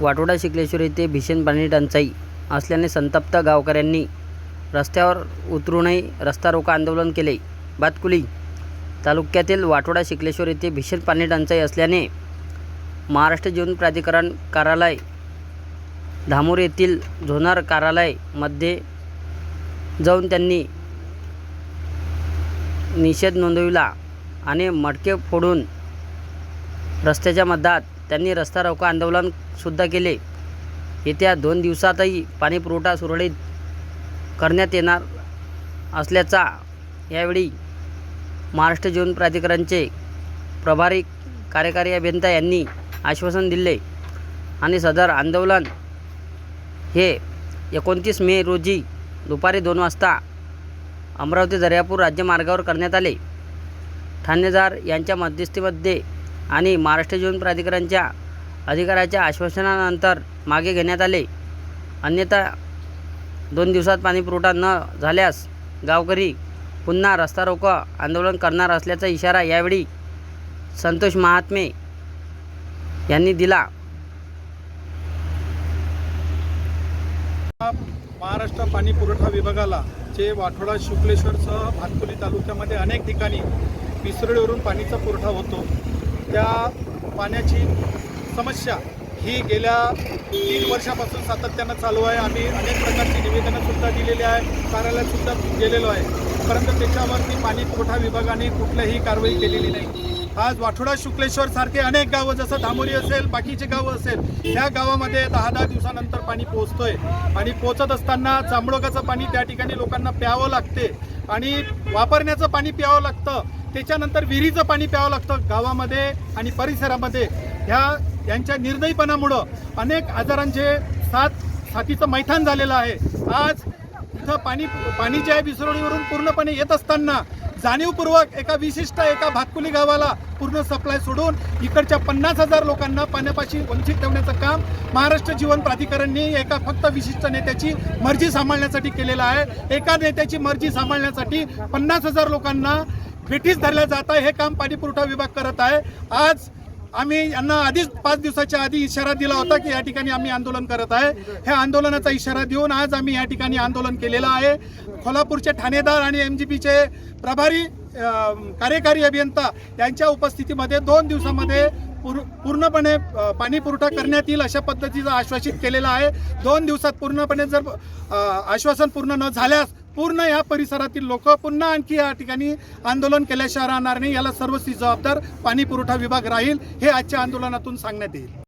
वाटोडा शिकलेश्वर येथे भीषण पाणी टंचाई असल्याने संतप्त गावकऱ्यांनी रस्त्यावर उतरूनही रस्ता रोको आंदोलन केले. बातकुली तालुक्यातील वाटोडा शिकलेश्वर येथे भीषण पाणी टंचाई असल्याने महाराष्ट्र जीवन प्राधिकरण कार्यालय धामोर येथील झोनार कार्यालयमध्ये जाऊन त्यांनी निषेध नोंदविला आणि मडके फोडून रस्त्याच्या मध्यात त्यांनी रस्ता रोको आंदोलनसुद्धा केले. येत्या दोन दिवसातही पाणीपुरवठा सुरळीत करण्यात येणार असल्याचा यावेळी महाराष्ट्र जीवन प्राधिकरणचे प्रभारी कार्यकारी अभियंता यांनी आश्वासन दिले आणि सदर आंदोलन हे एकोणतीस मे रोजी दुपारी दोन वाजता अमरावती दर्यापूर राज्यमार्गावर करण्यात आले. ठाणेदार यांच्या मध्यस्थीमध्ये आणि महाराष्ट्र जीवन प्राधिकरणच्या अधिकाऱ्याच्या आश्वासनानंतर मागे घेण्यात आले. अन्यथा दोन दिवसात पाणीपुरवठा न झाल्यास गावकरी पुन्हा रस्ता रोको आंदोलन करणार असल्याचा इशारा यावेळी संतोष महात्मे यांनी दिला. महाराष्ट्र पाणी पुरवठा विभागाला जे वाठोडा शुक्लेश्वरसह भातकुली तालुक्यामध्ये अनेक ठिकाणी पिसरडीवरून पाणीचा पुरवठा होतो. त्या पाण्याची समस्या ही गेल्या तीन वर्षापासून सातत्यानं चालू आहे. आम्ही अनेक प्रकारची निवेदनंसुद्धा दिलेली आहे कार्यालयातसुद्धा गेलेलो आहे. परंतु त्याच्यावरती पाणी पुरवठा विभागाने कुठलीही कारवाई केलेली नाही. आज वाठोडा शुक्लेश्वर सारखे अनेक गावं जसं धामोरी असेल बाकीचे गावं असेल त्या गावामध्ये दहा दहा दिवसानंतर पाणी पोहोचतोय. आणि पोहोचत असताना जांभळकाचं पाणी त्या ठिकाणी लोकांना प्यावं लागते. आणि वापरण्याचं पाणी प्यावं लागतं. त्याच्यानंतर विहिरीचं पाणी प्यावं लागतं गावामध्ये आणि परिसरामध्ये. ह्या यांच्या निर्दयीपणामुळं अनेक आजारांचे साथ साथीचं मैथान झालेलं आहे. आज इथं पाणी पाणी जे आहे विसरवणीवरून पूर्णपणे येत असताना जाणीवपूर्वक एका विशिष्ट एका भातकुली गावाला पूर्ण सप्लाय सोडून इकडच्या पन्नास हजार लोकांना पाण्यापाशी वंचित ठेवण्याचं काम महाराष्ट्र जीवन प्राधिकरणने एका फक्त विशिष्ट नेत्याची मर्जी सांभाळण्यासाठी केलेलं आहे. एका नेत्याची मर्जी सांभाळण्यासाठी पन्नास हजार लोकांना ब्रिटिश धरल्या जात आहे हे काम पाणी पुरवठा विभाग करत आहे. आज आम्ही यांना आधीच पाच दिवसाच्या आधी इशारा दिला होता की या ठिकाणी आम्ही आंदोलन करत आहे. ह्या आंदोलनाचा इशारा देऊन आज आम्ही या ठिकाणी आंदोलन केलेलं आहे. कोल्हापूरचे ठाणेदार आणि एम जी पीचे प्रभारी कार्यकारी अभियंता यांच्या उपस्थितीमध्ये दोन दिवसामध्ये पूर पूर्णपणे पाणी पुरवठा करण्यात येईल अशा पद्धतीचं आश्वासित केलेलं आहे. दोन दिवसात पूर्णपणे जर आश्वासन पूर्ण न झाल्यास पूर्ण या परिसरातील लोक पुन्हा आणखी या ठिकाणी आंदोलन केल्याशिवाय राहणार नाही. याला सर्वस्वी जबाबदार पाणी पुरवठा विभाग राहील हे आजच्या आंदोलनातून सांगण्यात येईल.